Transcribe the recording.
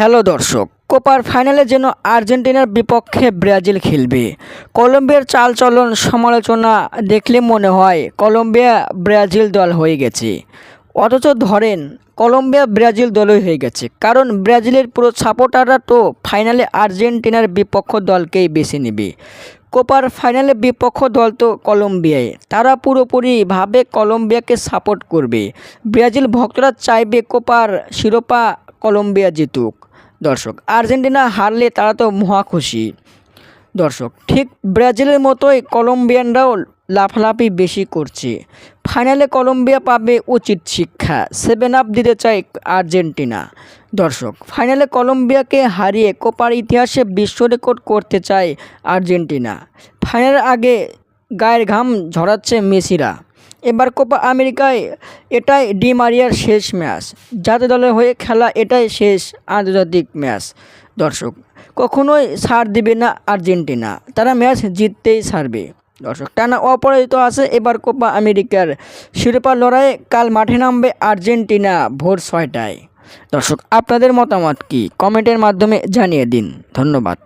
Hello দর্শক, কোপার ফাইনালে যেন আর্জেন্টিনার বিপক্ষে ব্রাজিল খেলবে। কলম্বিয়ার চালচলন সমালোচনা দেখলে মনে হয় কলম্বিয়া ব্রাজিল দল হয়ে গেছে। অথচ ধরেন, কলম্বিয়া ব্রাজিল দলই হয়ে গেছে, কারণ ব্রাজিলের পুরো সাপোর্টাররা তো ফাইনালে আর্জেন্টিনার বিপক্ষ দলকেই বেছে নেবে। কোপার ফাইনালে বিপক্ষ দল তো কলম্বিয়ায়, তারা পুরোপুরিভাবে কলম্বিয়াকে সাপোর্ট করবে। ব্রাজিল ভক্তরা চাইবে কোপার শিরোপা কলম্বিয়া জিতুক। দর্শক, আর্জেন্টিনা হারলে তারা তো মহা খুশি। দর্শক, ঠিক ব্রাজিলের মতোই কলম্বিয়ানরাও লাফালাফি বেশি করছে। ফাইনালে কলম্বিয়া পাবে উচিত শিক্ষা সেভেন আপ দিতে চায় আর্জেন্টিনা। দর্শক, ফাইনালে কলম্বিয়াকে হারিয়ে কোপার ইতিহাসে বিশ্ব রেকর্ড করতে চায় আর্জেন্টিনা। ফাইনালের আগে গায়ের ঘাম ঝরাচ্ছে মেসিরা। এবার কোপা আমেরিকায় এটাই ডি মারিয়ার শেষ ম্যাচ। জাতীয় দলের হয়ে খেলা এটাই শেষ আন্তর্জাতিক ম্যাচ। দর্শক, কখনোই ছাড় দিবে না আর্জেন্টিনা। তারা ম্যাচ জিততেই ছাড়বে। দর্শক, টানা অপরাজিত আছে এবার কোপা আমেরিকার শিরোপা লড়াইয়ে। কাল মাঠে নামবে আর্জেন্টিনা ভোর ছয়টায়। দর্শক, আপনাদের মতামত কি? কমেন্টের মাধ্যমে জানিয়ে দিন। ধন্যবাদ।